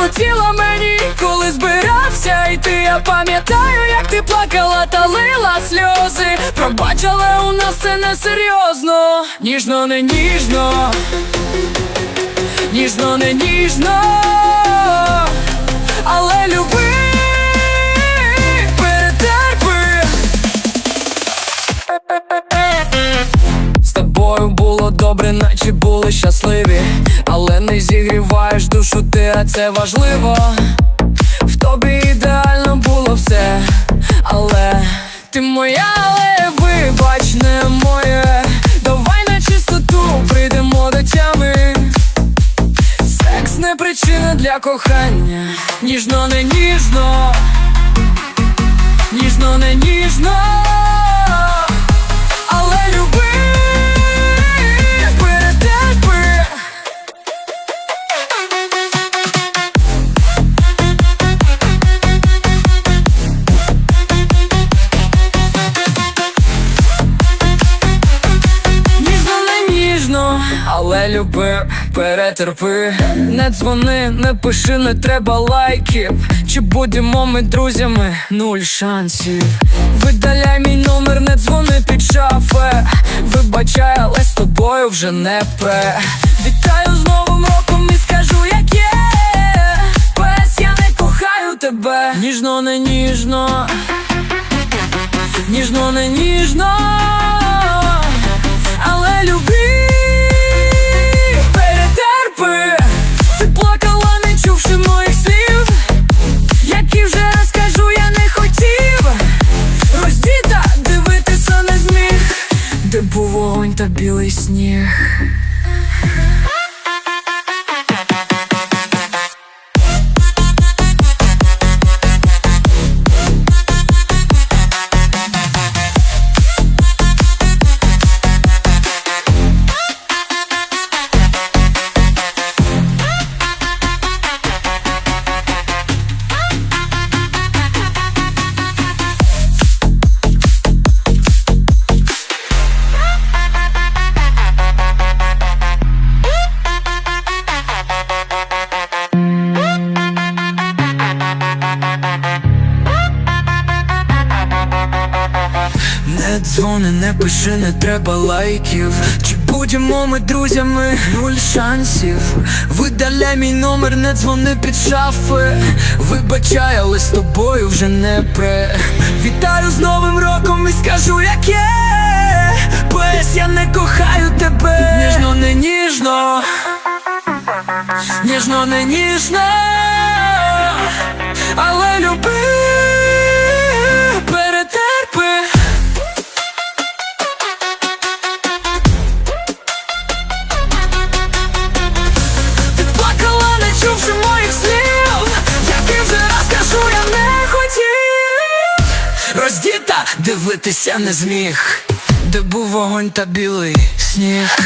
шепотіла мені, коли збирався йти. Я пам'ятаю, як ти плакала та лила сльози. Пробач, але у нас це не серйозно. Ніжно, не ніжно, ніжно, не ніжно, але люби наче були щасливі, але не зігріваєш душу ти, а це важливо. В тобі ідеально було все, але ти моя, але вибач, не моє. Давай на чистоту прийдемо до тями. Секс не причина для кохання, ніжно не ніжно, ніжно не ніжно, але люби, перетерпи. Не дзвони, не пиши, не треба лайків. Чи будемо ми друзями? Нуль шансів. Видаляй мій номер, не дзвони під шафе. Вибачай, але з тобою вже не пре. Вітаю з новим роком і скажу, як є. Пес, я не кохаю тебе. Ніжно, не ніжно. Ніжно, не ніжно, вогонь та білий сніг. Не дзвони, не пиши, не треба лайків. Чи будемо ми друзями? Нуль шансів. Видаляй мій номер, не дзвони під шафи. Вибачай, але з тобою вже не пре. Вітаю з Новим роком і скажу, як є. Пес, я не кохаю тебе. Ніжно, не ніжно. Ніжно, не ніжно. Але люби, дивитися не зміг, де був вогонь та білий сніг.